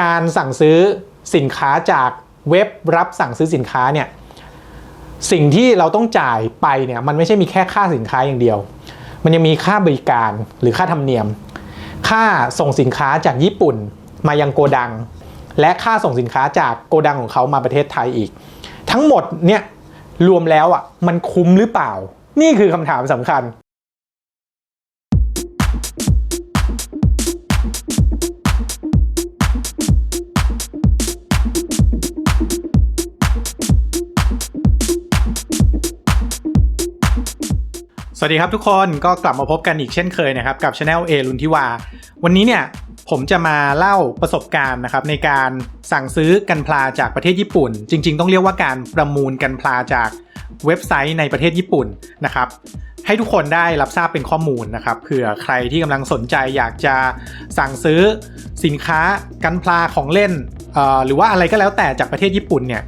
การสั่งซื้อสินค้าจากเว็บรับสั่งซื้อสินค้าเนี่ยสิ่งที่เราต้องจ่ายไปเนี่ยมันไม่ใช่มีแค่ค่าสินค้าอย่างเดียว มันยังมีค่าบริการหรือค่าธรรมเนียม ค่าส่งสินค้าจากญี่ปุ่นมายังโกดัง และค่าส่งสินค้าจากโกดังของเขามาประเทศไทยอีก ทั้งหมดเนี่ยรวมแล้วอะมันคุ้มหรือเปล่า นี่คือคำถามสำคัญ สวัสดีครับทุกคนก็กลับมาพบกันอีกเช่นเคยนะครับกับช anel เอลุนทิวา วันนี้เนี่ยผมจะมาเล่าประสบการณ์นะครับในการสั่งซื้อกันพลาจากประเทศญี่ปุ่น จริง ๆ ต้องเรียกว่าการประมูลกันพลาจากเว็บไซต์ในประเทศญี่ปุ่นนะครับให้ทุกคนได้รับทราบเป็นข้อมูลนะครับเผื่อใครที่กำลังสนใจอยากจะสั่งซื้อสินค้ากันพลาของเล่นหรือว่าอะไรก็แล้วแต่จากประเทศญี่ปุ่นเนี่ย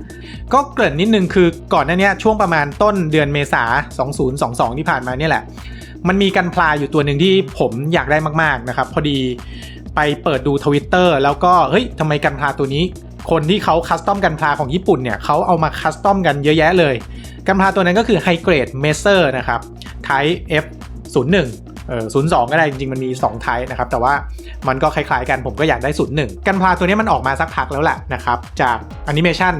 ก็เกริ่นนิดนึงคือก่อนหน้านี้ช่วงประมาณต้นเดือนเมษา 2022 ที่ผ่านมาเนี่ยแหละ มันมีกันพลาอยู่ตัวหนึ่งที่ผมอยากได้มากๆนะครับพอดีไปเปิดดูทวิตเตอร์แล้วก็เฮ้ยทำไมกันพลาตัวนี้ คนที่เขาคัสตอมกันพลาของญี่ปุ่นเนี่ยเขาเอามาคัสตอมกันเยอะแยะเลย กันพลาตัวนั้นก็คือ High Grade Measure นะครับ Type F01 เออ02ก็ได้จริงๆมันมี2 Type นะครับแต่ว่ามันก็คล้ายๆกันผมก็อยากได้01กันพลาตัวนี้มันออกมาสักพักแล้วแหละนะครับจากแอนิเมชัน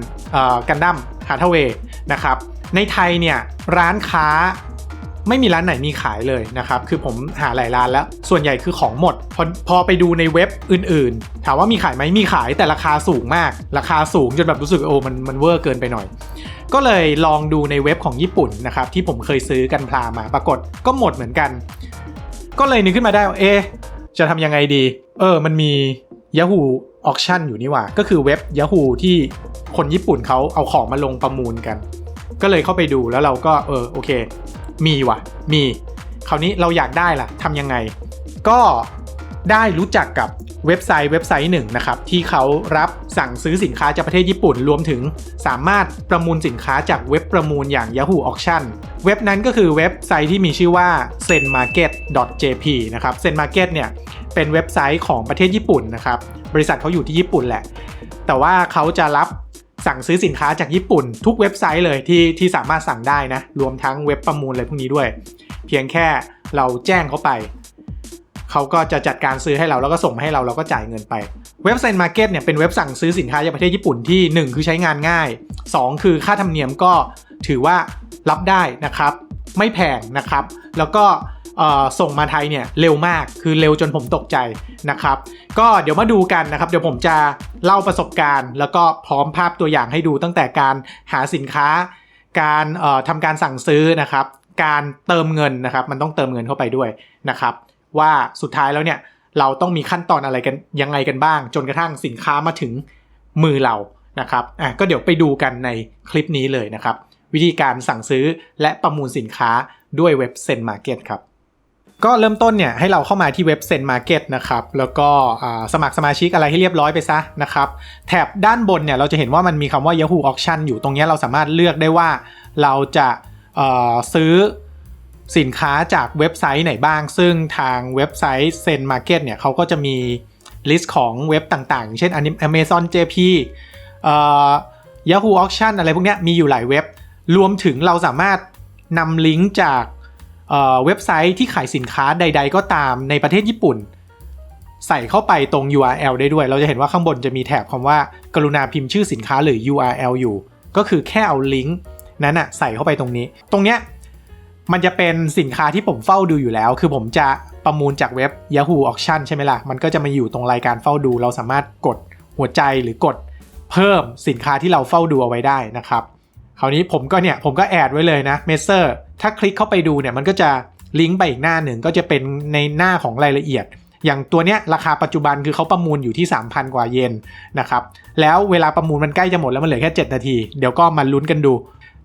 กันดั้มฮาร์ทเวย์นะครับในไทยเนี่ยร้านค้าไม่มีร้านไหนมีขายเลยนะครับ คือผมหาหลายร้านแล้ว ส่วนใหญ่คือของหมด พอพอไปดูในเว็บอื่นๆ ถามว่ามีขายไหมมีขายแต่ราคาสูงมาก ราคาสูงจนแบบรู้สึกโอ้มันมันเวอร์เกินไปหน่อย ก็เลยลองดูในเว็บของญี่ปุ่นนะครับที่ผมเคยซื้อกันพลามาปรากฏก็หมดเหมือนกัน ก็เลยนึกขึ้นมาได้ว่าเอ๊จะทำยังไงดี เออ มันมี Yahoo Auction อยู่นี่หว่า ก็คือเว็บ Yahoo ที่คนญี่ปุ่นเขาเอาของมาลงประมูลกัน ก็เลยเข้าไปดูแล้วเราก็เออโอเค มีว่ะ มี คราวนี้เราอยากได้ล่ะทำยังไง ก็ได้รู้จักกับ เว็บไซต์เว็บไซต์หนึ่งนะครับที่เขารับสั่งซื้อสินค้าจากประเทศญี่ปุ่น รวมถึงสามารถประมูลสินค้าจากเว็บประมูลอย่าง Yahoo Auction เว็บนั้นก็คือเว็บไซต์ที่มีชื่อว่า zenmarket.jp นะครับ zenmarket เนี่ยเป็นเว็บไซต์ของประเทศญี่ปุ่นนะครับบริษัทเขาอยู่ที่ญี่ปุ่นแหละ แต่ว่าเขาจะรับสั่งซื้อสินค้าจากญี่ปุ่น ทุกเว็บไซต์เลยที่ที่สามารถสั่งได้นะรวมทั้งเว็บประมูลอะไรพวกนี้ด้วย เพียงแค่เราแจ้งเขาไป เขาก็จะจัดการซื้อให้เราแล้วก็ส่งมาให้เราเราก็จ่ายเงินไป เว็บไซต์มาร์เก็ตเนี่ยเป็นเว็บสั่งซื้อสินค้าจากประเทศญี่ปุ่นที่ 1 คือใช้งานง่าย 2 คือค่าธรรมเนียมก็ถือว่ารับได้นะครับ ไม่แพงนะครับ แล้วก็ส่งมาไทยเนี่ยเร็วมากคือเร็วจนผมตกใจนะครับ ก็เดี๋ยวมาดูกันนะครับ เดี๋ยวผมจะเล่าประสบการณ์ แล้วก็พร้อมภาพตัวอย่างให้ดูตั้งแต่การหาสินค้า การทำการสั่งซื้อนะครับ การเติมเงินนะครับ มันต้องเติมเงินเข้าไปด้วยนะครับ ว่าสุดท้ายแล้วเนี่ยเราต้องมีขั้นตอนอะไรกันยังไงกันบ้าง จนกระทั่งสินค้ามาถึงมือเรานะครับอะก็เดี๋ยวไปดูกันในคลิปนี้เลยนะครับ วิธีการสั่งซื้อและประมูลสินค้าด้วยเว็บเซ็นมาร์เก็ตครับก็เริ่มต้นเนี่ยให้เราเข้ามาที่เว็บเซ็นมาร์เก็ตนะครับแล้วก็สมัครสมาชิกอะไรให้เรียบร้อยไปซะนะครับแถบด้านบนเนี่ยเราจะเห็นว่ามันมีคำว่า Yahoo Auction อยู่ตรงเนี้ยเราสามารถเลือกได้ว่าเราจะซื้อ สินค้าจากเว็บไซต์ไหนบ้าง ซึ่งทางเว็บไซต์เซนมาร์เก็ตเนี่ยเขาก็จะมีลิสต์ของเว็บต่างๆ เช่น Amazon JP เอ่อ Yahoo Auction อะไรพวกนี้มีอยู่หลายเว็บ รวมถึงเราสามารถนำลิงก์จากเเว็บไซต์ที่ขายสินค้าใด ๆ ก็ตามในประเทศญี่ปุ่น ใส่เข้าไปตรง URL ได้ด้วย เราจะเห็นว่าข้างบนจะมีแถบคำว่า กรุณาพิมพ์ชื่อสินค้าหรือ URL อยู่ ก็คือแค่เอาลิงก์นั้นอะใส่เข้าไปตรงนี้ ตรงเนี้ย มันจะเป็นสินค้าที่ผมเฝ้าดูอยู่แล้ว คือผมจะประมูลจากเว็บ Yahoo Auction ใช่ไหมล่ะ มันก็จะมาอยู่ตรงรายการเฝ้าดู เราสามารถกดหัวใจหรือกดเพิ่มสินค้าที่เราเฝ้าดูเอาไว้ได้นะครับ คราวนี้ผมก็เนี่ยผมก็แอดไว้เลยนะเมเซอร์ถ้าคลิกเข้าไปดูเนี่ยมันก็จะลิงก์ไปอีกหน้าหนึ่งก็จะเป็นในหน้าของรายละเอียด อย่างตัวเนี้ยราคาปัจจุบันคือเขาประมูลอยู่ที่ 3,000 กว่าเยนนะครับ แล้วเวลาประมูลมันใกล้จะหมดแล้วมันเหลือแค่ 7 นาที เดี๋ยวก็มาลุ้นกันดู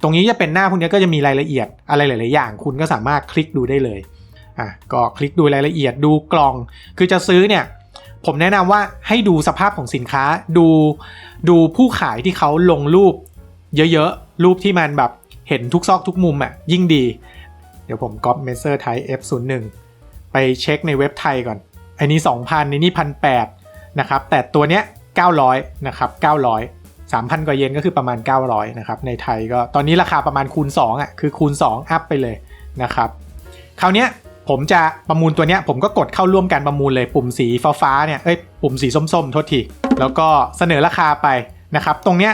ตรงนี้จะเป็นหน้าพวกนี้ก็จะมีรายละเอียดอะไรหลาย ๆ อย่าง คุณก็สามารถคลิกดูได้เลยอะก็คลิกดูรายละเอียดดูกล่อง คือจะซื้อเนี่ยผมแนะนำว่าให้ดูสภาพของสินค้าดูดูผู้ขายที่เขาลงรูป เยอะ ๆ รูปที่มันแบบเห็นทุกซอกทุกมุมอะยิ่งดี เดี๋ยวผมก๊อปเมเซอร์ไทย F01 ไปเช็คในเว็บไทยก่อน อันนี้ 2,000ในนี้1,800นะครับ แต่ตัวเนี้ย900 นะครับ 900 3,000 กว่าเยนก็คือประมาณ 900นะครับในไทยก็ตอนนี้ราคาประมาณคูณ2อะคือคูณ 2 อัพไปเลยนะครับคราวเนี้ยผมจะประมูลตัวเนี้ยผมก็กดเข้าร่วมการประมูลเลยปุ่มสีฟ้าๆเนี่ยเอ้ยปุ่มสีส้มๆโทษทีแล้วก็เสนอราคาไปนะครับตรงเนี้ย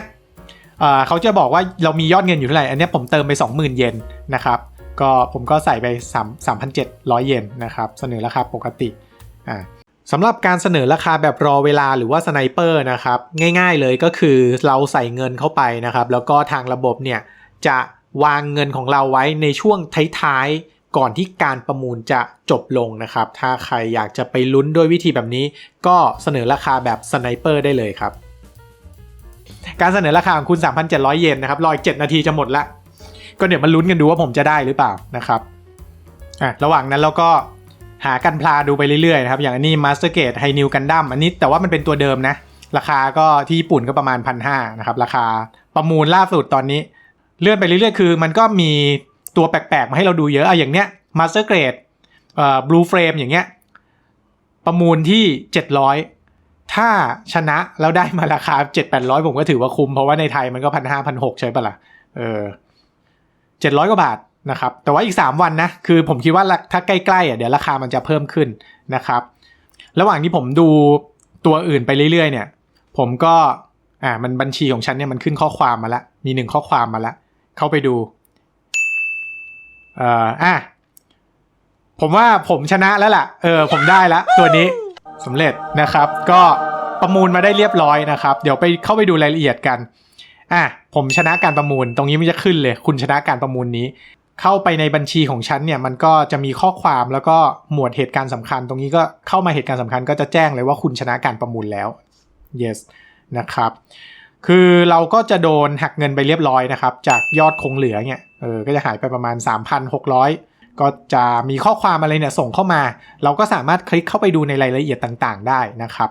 เเขาจะบอกว่าเรามียอดเงินอยู่เท่าไหร่ อันนี้ผมเติมไป 20,000 เยนนะครับก็ผมก็ใส่ไป 3 3,700 เยนนะครับเสนอราคาปกติอ่า สำหรับการเสนอราคาแบบรอเวลาหรือว่าสไนเปอร์นะครับง่ายๆเลยก็คือเราใส่เงินเข้าไปนะครับ แล้วก็ทางระบบเนี่ยจะวางเงินของเราไว้ในช่วงท้ายๆก่อนที่การประมูลจะจบลงนะครับ ถ้าใครอยากจะไปลุ้นด้วยวิธีแบบนี้ ก็เสนอราคาแบบสไนเปอร์ได้เลยครับ การเสนอราคาของคุณ 3,700 เยนนะครับรออีก7นาทีจะหมดละก็เดี๋ยวมาลุ้นกันดูว่าผมจะได้หรือเปล่านะครับอะระหว่างนั้นเราก็ หากันพลาดูไปเรื่อยๆนะครับอย่างอันนี้ Master Gate High New Gundam อันนี้แต่ว่ามันเป็นตัวเดิมนะ ราคาก็ที่ญี่ปุ่นก็ประมาณพันห้านะครับราคาประมูลล่าสุดตอนนี้ เลื่อนไปเรื่อยๆ คือ มันก็มีตัวแปลกๆ มาให้เราดูเยอะอะอย่างเนี้ย Master Grade เอ่อ Blue Frame อย่างเงี้ยประมูลที่ 700 ถ้าชนะแล้วได้มาราคา 7-800 ผมก็ถือว่าคุ้ม เพราะว่าในไทยมันก็พันห้าพันหกใช่ปะล่ะเออ700 กว่าบาท นะครับแต่ว่าอีก 3 วันนะคือผมคิดว่าถ้าใกล้ๆอะเดี๋ยวราคามันจะเพิ่มขึ้นนะครับ ระหว่างที่ผมดูตัวอื่นไปเรื่อยๆ เนี่ย ผมก็อ่ามันบัญชีของฉันเนี่ยมันขึ้นข้อความมาละมีหนึ่งข้อความมาละเข้าไปดูเอ่ออะผมว่าผมชนะแล้วล่ะเออผมได้ล้วตัวนี้สำเร็จนะครับ ก็ประมูลมาได้เรียบร้อยนะครับ เดี๋ยวไปเข้าไปดูรายละเอียดกันอะผมชนะการประมูลตรงนี้มันจะขึ้นเลย คุณชนะการประมูลนี้ เข้าไปในบัญชีของฉันเนี่ยมันก็จะมีข้อความแล้วก็หมวดเหตุการณ์สำคัญ ตรงนี้ก็เข้ามาเหตุการณ์สำคัญก็จะแจ้งเลยว่าคุณชนะการประมูลแล้ว yes นะครับ คือเราก็จะโดนหักเงินไปเรียบร้อยนะครับ จากยอดคงเหลือเนี่ยเออก็จะหายไปประมาณ 3,600 ก็จะมีข้อความอะไรเนี่ยส่งเข้ามา เราก็สามารถคลิกเข้าไปดูในรายละเอียดต่างๆ ได้นะครับ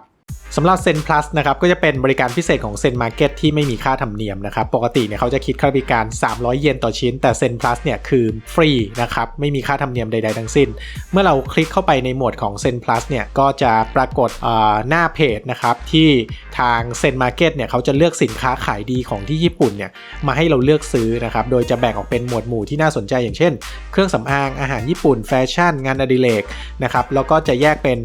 สำหรับ Zen Plus นะครับก็จะเป็นบริการพิเศษของ Zen Market ที่ไม่มีค่าธรรมเนียมนะครับปกติเนี่ยเขาจะคิดค่าบริการ 300 เยนต่อชิ้น แต่ Zen Plus เนี่ยคือฟรีนะครับไม่มีค่าธรรมเนียมใดๆทั้งสิ้น เมื่อเราคลิกเข้าไปในหมวดของ Zen Plus เนี่ยก็จะปรากฏหน้าเพจนะครับที่ทาง Zen Market เนี่ยเขาจะเลือกสินค้าขายดีของที่ญี่ปุ่นเนี่ยมาให้เราเลือกซื้อนะครับโดยจะแบ่งออกเป็นหมวดหมู่ที่น่าสนใจอย่างเช่น เครื่องสำอางอาหารญี่ปุ่นแฟชั่น งานอดิเรกนะครับแล้วก็จะแยกเป็น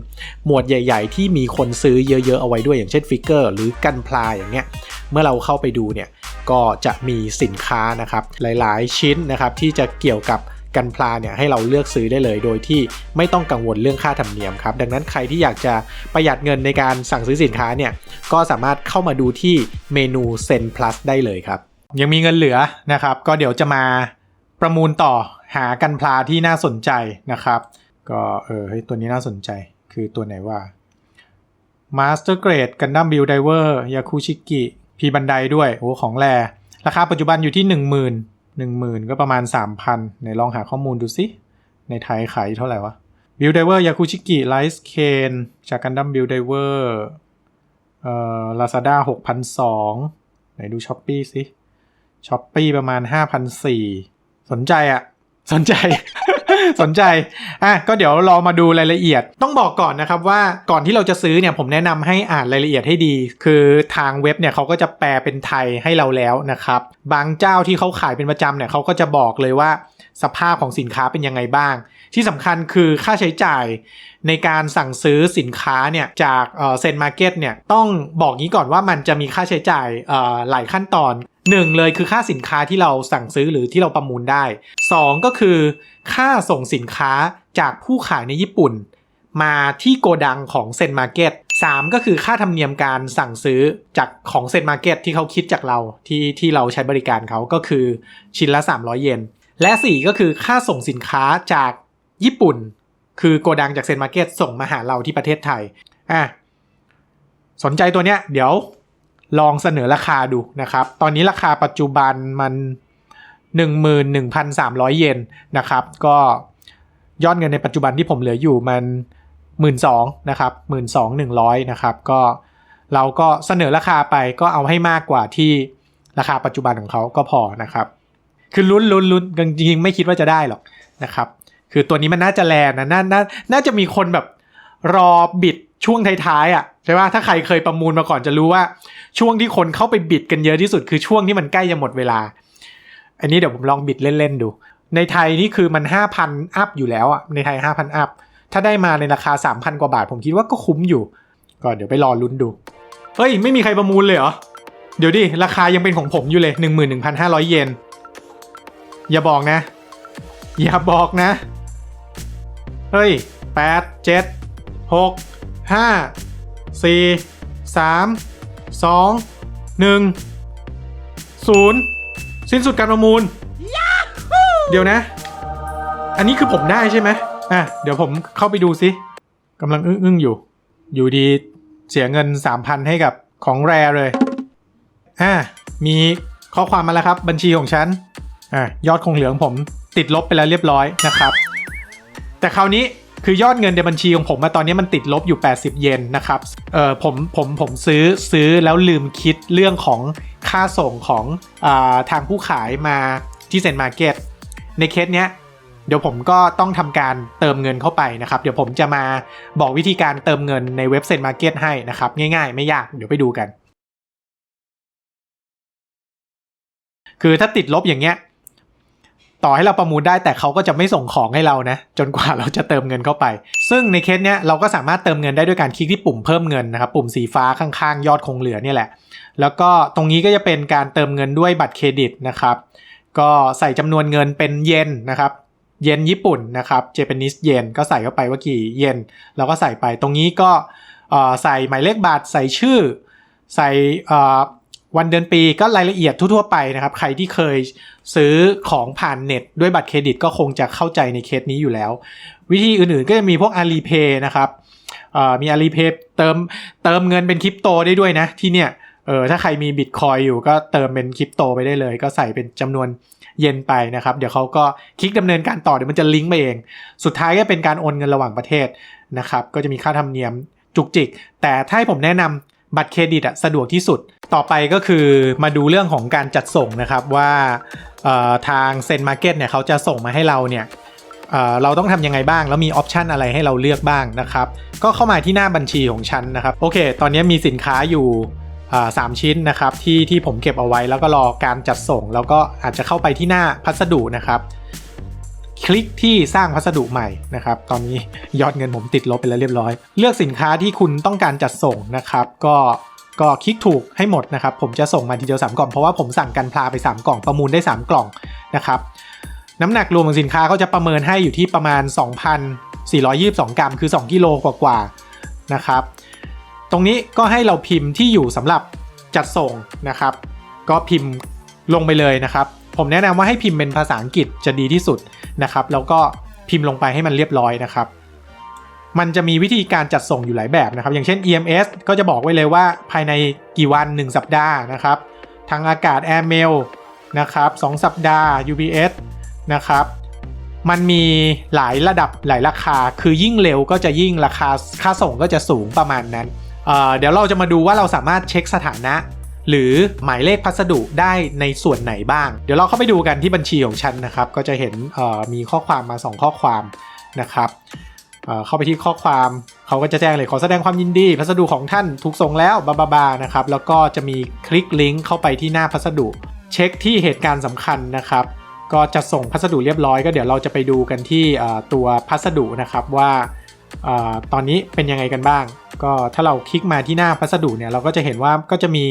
หมวดใหญ่ ๆ ที่มีคนซื้อเยอะๆเอาไว้ด้วยอย่างเช่นฟิกเกอร์หรือกันพลาอย่างเงี้ยเมื่อเราเข้าไปดูเนี่ยก็จะมีสินค้านะครับหลายๆ ชิ้นนะครับที่จะเกี่ยวกับกันพลาเนี่ยให้เราเลือกซื้อได้เลย โดยที่ไม่ต้องกังวลเรื่องค่าธรรมเนียมครับดังนั้นใครที่อยากจะประหยัดเงินในการสั่งซื้อสินค้าเนี่ยก็สามารถเข้ามาดูที่เมนูเซน plus ได้เลยครับยังมีเงินเหลือนะครับ ก็เดี๋ยวจะมาประมูลต่อหากันพลาที่น่าสนใจนะครับ ก็เออเฮ้ยตัวนี้น่าสนใจคือตัวไหนว่า Master Grade Gundam Build Diver Yakushiki พีบันไดด้วยโอ้ของแรราคาปัจจุบันอยู่ที่ 10,000 10,000 ก็ประมาณ 3,000ไหนลองหาข้อมูลดูสิ ในไทยขายเท่าไหร่วะ Build Diver Yakushiki Light Cane จาก Gundam Build Diver เอ่อ Lazada 6,200ไหนดู Shopee สิ Shopee ประมาณ 5,400 สนใจอะสนใจ สนใจอะก็เดี๋ยวรอมาดูรายละเอียด ต้องบอกก่อนนะครับว่าก่อนที่เราจะซื้อเนี่ยผมแนะนำให้อ่านรายละเอียดให้ดี คือทางเว็บเนี่ยเขาก็จะแปลเป็นไทยให้เราแล้วนะครับบางเจ้าที่เขาขายเป็นประจำเนี่ยเขาก็จะบอกเลยว่าสภาพของสินค้าเป็นยังไงบ้าง ที่สำคัญคือค่าใช้จ่ายในการสั่งซื้อสินค้าเนี่ยจากเซ็นมาร์เก็ตเนี่ยต้องบอกงี้ก่อนว่ามันจะมีค่าใช้จ่ายหลายขั้นตอน หนึ่งเลยคือค่าสินค้าที่เราสั่งซื้อหรือที่เราประมูลได้สองก็คือ ค่าส่งสินค้าจากผู้ขายในญี่ปุ่น มาที่โกดังของเซนมาร์เก็ตสามก็คือค่าธรรมเนียมการสั่งซื้อจากของเซนมาร์เก็ตที่เขาคิดจากเราที่ที่เราใช้บริการเขาก็คือชิ้นละ 300 เยนและ 4 ก็คือค่าส่งสินค้าจากญี่ปุ่น คือโกดังจากเซนมาร์เก็ตส่งมาหาเราที่ประเทศไทยอะสนใจตัวเนี้ยเดี๋ยว ลองเสนอราคาดูนะครับ ตอนนี้ราคาปัจจุบันมัน 11,300 เยนนะครับ ก็ยอดเงินในปัจจุบันที่ผมเหลืออยู่มัน 12,000นะครับ12,100นะครับ ก็เราก็เสนอราคาไปก็เอาให้มากกว่าที่ราคาปัจจุบันของเขาก็พอนะครับ คือลุ้นลุ้นลุ้นจริงๆไม่คิดว่าจะได้หรอกนะครับ คือตัวนี้มันน่าจะแลนะน่าน่าน่าจะมีคนแบบรอบิด ช่วงท้ายๆอะใช่ป่ะถ้าใครเคยประมูลมาก่อนจะรู้ว่าช่วงที่คนเข้าไปบิดกันเยอะที่สุดคือช่วงที่มันใกล้จะหมดเวลา อันนี้เดี๋ยวผมลองบิดเล่นๆดู ในไทยนี่คือมันห้าพันอัพอยู่แล้วอะในไทยห้าพันอัพถ้าได้มาในราคาสามพันกว่าบาท ผมคิดว่าก็คุ้มอยู่ ก็เดี๋ยวไปรอลุ้นดู เฮ้ย ไม่มีใครประมูลเลยเหรอ เดี๋ยวดิ ราคายังเป็นของผมอยู่เลยหนึ่งหมื่นหนึ่งพันห้าร้อยเยน อย่าบอกนะ อย่าบอกนะ เฮ้ยแปดเจ็ด หกห้าสี่สามสองหนึ่งศูนย์สิ้นสุดการประมูล เดี๋ยวนะ อันนี้คือผมได้ใช่ไหมอะ เดี๋ยวผมเข้าไปดูซิกำลังอึ้งๆอยู่ อยู่ดีเสียเงิน3,000ให้กับของแรเลย อะ มีข้อความมาแล้วครับ บัญชีของฉัน อะ ยอดคงเหลืองผมติดลบไปแล้วเรียบร้อยนะครับ แต่คราวนี้ คือยอดเงินในบัญชีของผมมาตอนนี้มันติดลบอยู่ 80 เยนนะครับเออผมผมผมซื้อซื้อแล้วลืมคิดเรื่องของค่าส่งของอทางผู้ขายมาที่เซ็นมาร์เก็ตในเคสเนี้ยเดี๋ยวผมก็ต้องทำการเติมเงินเข้าไปนะครับ เดี๋ยวผมจะมาบอกวิธีการเติมเงินในเว็บเซ็นมาร์เก็ตให้นะครับ ง่ายๆ ไม่ยากเดี๋ยวไปดูกัน คือถ้าติดลบอย่างเงี้ย ต่อให้เราประมูลได้แต่เขาก็จะไม่ส่งของให้เรานะ จนกว่าเราจะเติมเงินเข้าไป ซึ่งในเคสเนี้ยเราก็สามารถเติมเงินได้ด้วยการคลิกที่ปุ่มเพิ่มเงินนะครับปุ่มสีฟ้าข้างๆ ยอดคงเหลือเนี่ยแหละ แล้วก็ตรงนี้ก็จะเป็นการเติมเงินด้วยบัตรเครดิตนะครับ ก็ใส่จำนวนเงินเป็นเยนนะครับเยนญี่ปุ่นนะครับเจแปนิสเยนก็ใส่เข้าไปว่ากี่เยนเราก็ใส่ไปตรงนี้ก็เออใส่หมายเลขบัตรใส่ชื่อ ใส่ วันเดือนปีก็รายละเอียดทั่วๆไปนะครับ ใครที่เคยซื้อของผ่านเน็ตด้วยบัตรเครดิตก็คงจะเข้าใจในเคสนี้อยู่แล้ว วิธีอื่นๆก็จะมีพวก Alipay นะครับเอ่อมี Alipay เติมเติมเงินเป็นคริปโตได้ด้วยนะที่เนี่ยเออถ้าใครมีบิตคอยอยู่ก็เติมเป็นคริปโตไปได้เลย ก็ใส่เป็นจำนวนเย็นไปนะครับ เดี๋ยวเขาก็คลิกดำเนินการต่อเดี๋ยวมันจะลิงก์ไปเอง สุดท้ายก็เป็นการโอนเงินระหว่างประเทศนะครับ ก็จะมีค่าธรรมเนียมจุกจิก แต่ถ้าให้ผมแนะนำ บัตรเครดิตอะสะดวกที่สุด ต่อไปก็คือมาดูเรื่องของการจัดส่งนะครับว่าทางเซนมาร์เก็ตเนี่ยเขาจะส่งมาให้เราเนี่ยเเราต้องทำยังไงบ้าง แล้วมีออปชันอะไรให้เราเลือกบ้างนะครับ ก็เข้ามาที่หน้าบัญชีของฉันนะครับ โอเค ตอนนี้มีสินค้าอยู่สามชิ้นนะครับที่ที่ผมเก็บเอาไว้แล้วก็รอการจัดส่ง แล้วก็อาจจะเข้าไปที่หน้าพัสดุนะครับ คลิกที่สร้างพัสดุใหม่นะครับ ตอนนี้ยอดเงินผมติดลบไปแล้วเรียบร้อย เลือกสินค้าที่คุณต้องการจัดส่งนะครับ ก็ก็คลิกถูกให้หมดนะครับ ผมจะส่งมาทีเดียว3กล่องเพราะว่าผมสั่งกันพลาไป 3 กล่องประมูลได้ 3 กล่องนะครับ น้ำหนักรวมของสินค้าเขาจะประเมินให้อยู่ที่ประมาณ 2,422 กรัม คือ 2 กิโลกว่าๆนะครับ ตรงนี้ก็ให้เราพิมพ์ที่อยู่สำหรับจัดส่งนะครับ ก็พิมพ์ลงไปเลยนะครับ ผมแนะนำว่าให้พิมพ์เป็นภาษาอังกฤษจะดีที่สุดนะครับ แล้วก็พิมพ์ลงไปให้มันเรียบร้อยนะครับ มันจะมีวิธีการจัดส่งอยู่หลายแบบนะครับ อย่างเช่น EMS ก็จะบอกไว้เลยว่าภายในกี่วัน 1 สัปดาห์นะครับ ทางอากาศ Airmail นะครับ2สัปดาห์ UPS นะครับมันมีหลายระดับหลายราคา คือยิ่งเร็วก็จะยิ่งราคาค่าส่งก็จะสูงประมาณนั้นเเดี๋ยวเราจะมาดูว่าเราสามารถเช็คสถานะ หรือหมายเลขพัสดุได้ในส่วนไหนบ้าง เดี๋ยวเราเข้าไปดูกันที่บัญชีของฉันนะครับ ก็จะเห็นมีข้อความมา 2 ข้อความนะครับเเข้าไปที่ข้อความเขาก็จะแจ้งเลยขอแสดงความยินดี พัสดุของท่านถูกส่งแล้วบาบาบานะครับแล้วก็จะมีคลิกลิงก์เข้าไปที่หน้าพัสดุ เช็คที่เหตุการณ์สำคัญนะครับ ก็จะส่งพัสดุเรียบร้อยก็เดี๋ยวเราจะไปดูกันที่ตัวพัสดุนะครับว่าตอนนี้เป็นยังไงกันบ้าง ก็ถ้าเราคลิกมาที่หน้าพัสดุเนี่ยเราก็จะเห็นว่าก็จะมี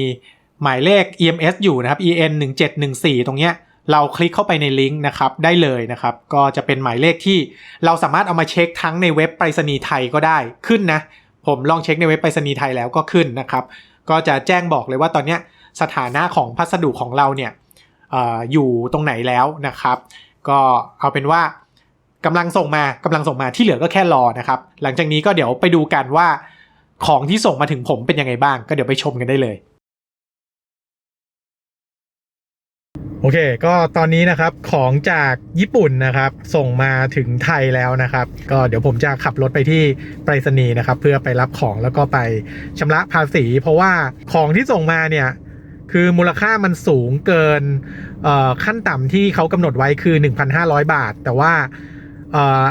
หมายเลข EMS อยู่นะครับ EN 1714 ตรงเนี้ยเราคลิกเข้าไปในลิงก์นะครับได้เลยนะครับ ก็จะเป็นหมายเลขที่เราสามารถเอามาเช็คทั้งในเว็บไปรษณีย์ไทยก็ได้ขึ้นนะ ผมลองเช็คในเว็บไปรษณีย์ไทยแล้วก็ขึ้นนะครับ ก็จะแจ้งบอกเลยว่าตอนเนี้ยสถานะของพัสดุของเราเนี่ยออยู่ตรงไหนแล้วนะครับ ก็เอาเป็นว่ากำลังส่งมากำลังส่งมาที่เหลือก็แค่รอนะครับ หลังจากนี้ก็เดี๋ยวไปดูกันว่าของที่ส่งมาถึงผมเป็นยังไงบ้าง ก็เดี๋ยวไปชมกันได้เลย โอเค ก็ตอนนี้นะครับของจากญี่ปุ่นนะครับ ส่งมาถึงไทยแล้วนะครับ ก็เดี๋ยวผมจะขับรถไปที่ไปรษณีย์นะครับ เพื่อไปรับของแล้วก็ไปชำระภาษี เพราะว่าของที่ส่งมาเนี่ยคือมูลค่ามันสูงเกินขั้นต่ำที่เขากำหนดไว้คือ 1,500 บาท แต่ว่า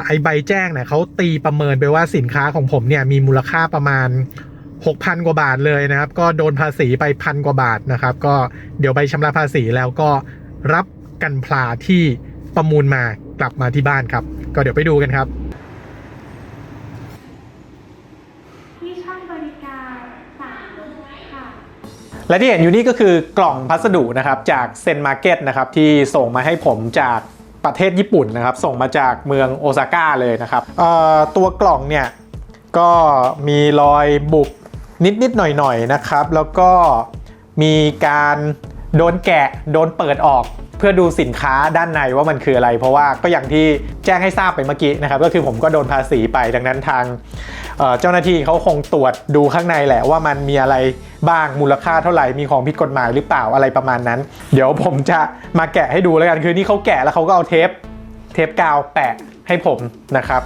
ไอใบแจ้งเนี่ยเขาตีประเมินไปว่าสินค้าของผมเนี่ยมีมูลค่าประมาณ 6,000 กว่าบาทเลยนะครับ ก็โดนภาษีไปพันกว่าบาทนะครับ ก็เดี๋ยวไปชำระภาษีแล้วก็ รับกันพลาที่ประมูลมากลับมาที่บ้านครับ ก็เดี๋ยวไปดูกันครับ ที่ช่องบริการสามค่ะ และที่เห็นอยู่นี่ก็คือกล่องพัสดุนะครับจากเซนมาร์เก็ตนะครับที่ส่งมาให้ผมจากประเทศญี่ปุ่นนะครับ ส่งมาจากเมืองโอซาก้าเลยนะครับเอ่อตัวกล่องเนี่ยก็มีรอยบุบนิดๆหน่อยๆนะครับ แล้วก็มีการ โดนแกะโดนเปิดออก เพื่อดูสินค้าด้านในว่ามันคืออะไร เพราะว่าก็อย่างที่แจ้งให้ทราบไปเมื่อกี้นะครับ ก็คือผมก็โดนภาษีไปดังนั้นทางเจ้าหน้าที่เขาคงตรวจดูข้างในแหละว่ามันมีอะไรบ้างมูลค่าเท่าไหร่มีของผิดกฎหมายหรือเปล่าอะไรประมาณนั้น เดี๋ยวผมจะมาแกะให้ดูแล้วกันคือนี่เขาแกะแล้วเขาก็เอาเทป เทปกาวแปะให้ผมนะครับ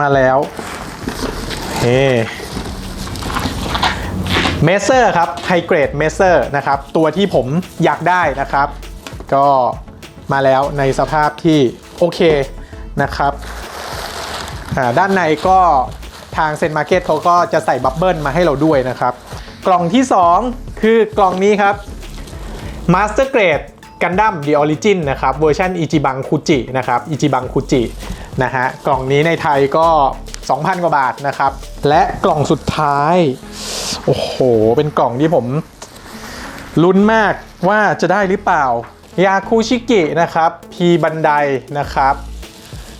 มาแล้ว เฮ้เมเซอร์ครับไฮเกรดเมเซอร์นะครับ ตัวที่ผมอยากได้นะครับ ก็มาแล้วในสภาพที่โอเคนะครับ ด้านในก็ทางเซนมาร์เก็ตเขาก็จะใส่บับเบิลมาให้เราด้วยนะครับ กล่องที่ 2 คือกล่องนี้ครับ Master Grade Gundam The Origin นะครับเวอร์ชันอิจิบังคุจินะครับอิจิบังคุจินะฮะกล่องนี้ในไทยก็ 2,000 กว่าบาทนะครับ และกล่องสุดท้าย โอ้โห เป็นกล่องที่ผมลุ้นมากว่าจะได้หรือเปล่ายาคูชิกินะครับ พีบันไดนะครับ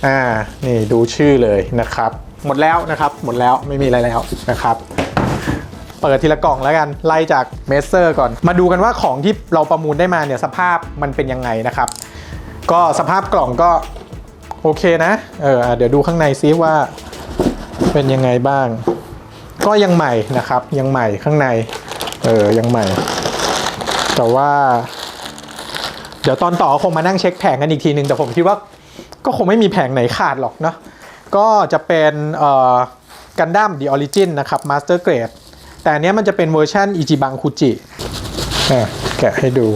อ่า นี่ดูชื่อเลยนะครับ หมดแล้วนะครับ หมดแล้วไม่มีอะไรแล้วนะครับ เปิดทีละกล่องแล้วกัน ไล่จากเมสเซอร์ก่อน มาดูกันว่าของที่เราประมูลได้มาเนี่ยสภาพมันเป็นยังไงนะครับ ก็สภาพกล่องก็โอเคนะ เออ เดี๋ยวดูข้างในซิว่า เป็นยังไงบ้าง ก็ยังใหม่นะครับ ยังใหม่ข้างใน เออยังใหม่ แต่ว่า เดี๋ยวตอนต่อคงมานั่งเช็คแผงกันอีกทีนึง แต่ผมคิดว่าก็คงไม่มีแผงไหนขาดหรอกเนาะก็จะเป็นเอ่อกันดั้ม The Origin นะครับ Master Grade แต่อันเนี้ยมันจะเป็นเวอร์ชันอิจิบังคุจิแกะให้ดู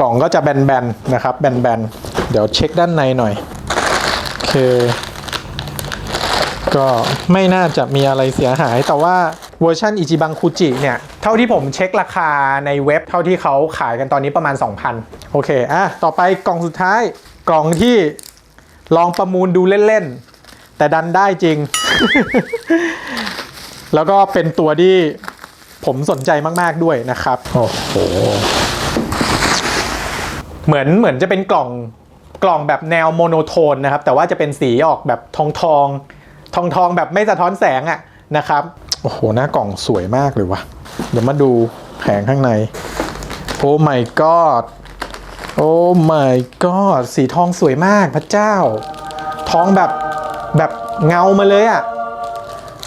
กล่องก็จะแบนๆนะครับ แบนๆ เดี๋ยวเช็คด้านในหน่อย โอเค ก็ไม่น่าจะมีอะไรเสียหาย แต่ว่าเวอร์ชันอิจิบังคุจิเนี่ย เท่าที่ผมเช็คราคาในเว็บเท่าที่เขาขายกันตอนนี้ประมาณ 2,000 โอเค อะ ต่อไปกล่องสุดท้ายกล่องที่ลองประมูลดูเล่น ๆ แต่ดันได้จริง แล้วก็เป็นตัวที่ผมสนใจมาก ๆ ด้วยนะครับ โอ้โห เหมือนเหมือนจะเป็นกล่องกล่องแบบแนวโมโนโทนนะครับ แต่ว่าจะเป็นสีออกแบบทองทอง ทองทองแบบไม่สะท้อนแสงอะนะครับโอ้โหหน้ากล่องสวยมากเลยวะเดี๋ยวมาดูแผงข้างใน โอ้ my god โอ้ my god สีทองสวยมากพระเจ้า ทองแบบแบบเงามาเลยอะ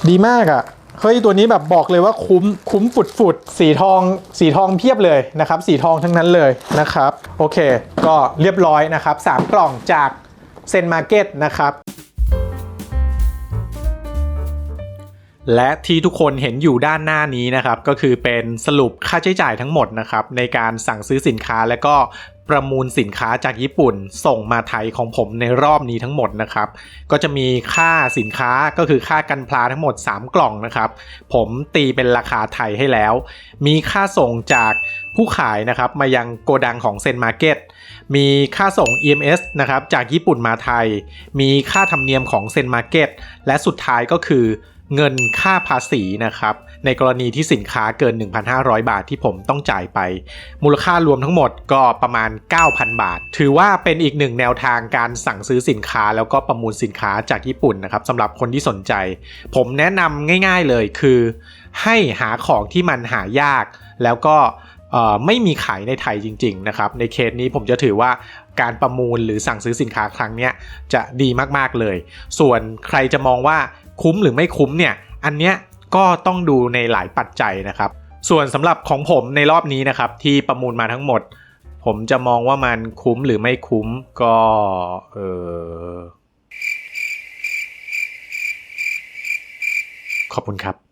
ดีมากอะ่ะเฮ้ยตัวนี้แบบบอกเลยว่าคุ้มคุ้มฝุดฝุดสีทองสีทองเพียบเลยนะครับ สีทองทั้งนั้นเลยนะครับ โอเค ก็เรียบร้อยนะครับ 3 กล่องจากเซนมาร์เก็ตนะครับ และที่ทุกคนเห็นอยู่ด้านหน้านี้นะครับ ก็คือเป็นสรุปค่าใช้จ่ายทั้งหมดนะครับ ในการสั่งซื้อสินค้าและก็ประมูลสินค้าจากญี่ปุ่นส่งมาไทยของผมในรอบนี้ทั้งหมดนะครับ ก็จะมีค่าสินค้าก็คือค่ากันพลาทั้งหมด 3 กล่องนะครับ ผมตีเป็นราคาไทยให้แล้ว มีค่าส่งจากผู้ขายนะครับมายังโกดังของเซนมาร์เก็ตมีค่าส่ง EMS นะครับจากญี่ปุ่นมาไทย มีค่าธรรมเนียมของเซนมาร์เก็ตและสุดท้ายก็คือ เงินค่าภาษีนะครับ ในกรณีที่สินค้าเกิน 1,500 บาทที่ผมต้องจ่ายไป มูลค่ารวมทั้งหมดก็ประมาณ 9,000 บาท ถือว่าเป็นอีกหนึ่งแนวทางการสั่งซื้อสินค้าแล้วก็ประมูลสินค้าจากญี่ปุ่นนะครับสำหรับคนที่สนใจ ผมแนะนำง่าย ๆเลยคือ ให้หาของที่มันหายาก แล้วก็ไม่มีขายในไทยจริง ๆ นะครับ ในเคสนี้ผมจะถือว่าการประมูลหรือสั่งซื้อสินค้าครั้งนี้จะดีมากๆเลย ส่วนใครจะมองว่า คุ้มหรือไม่คุ้มเนี่ย อันเนี้ยก็ต้องดูในหลายปัจจัยนะครับ ส่วนสำหรับของผมในรอบนี้นะครับ ที่ประมูลมาทั้งหมด ผมจะมองว่ามันคุ้มหรือไม่คุ้มก็เออขอบคุณครับ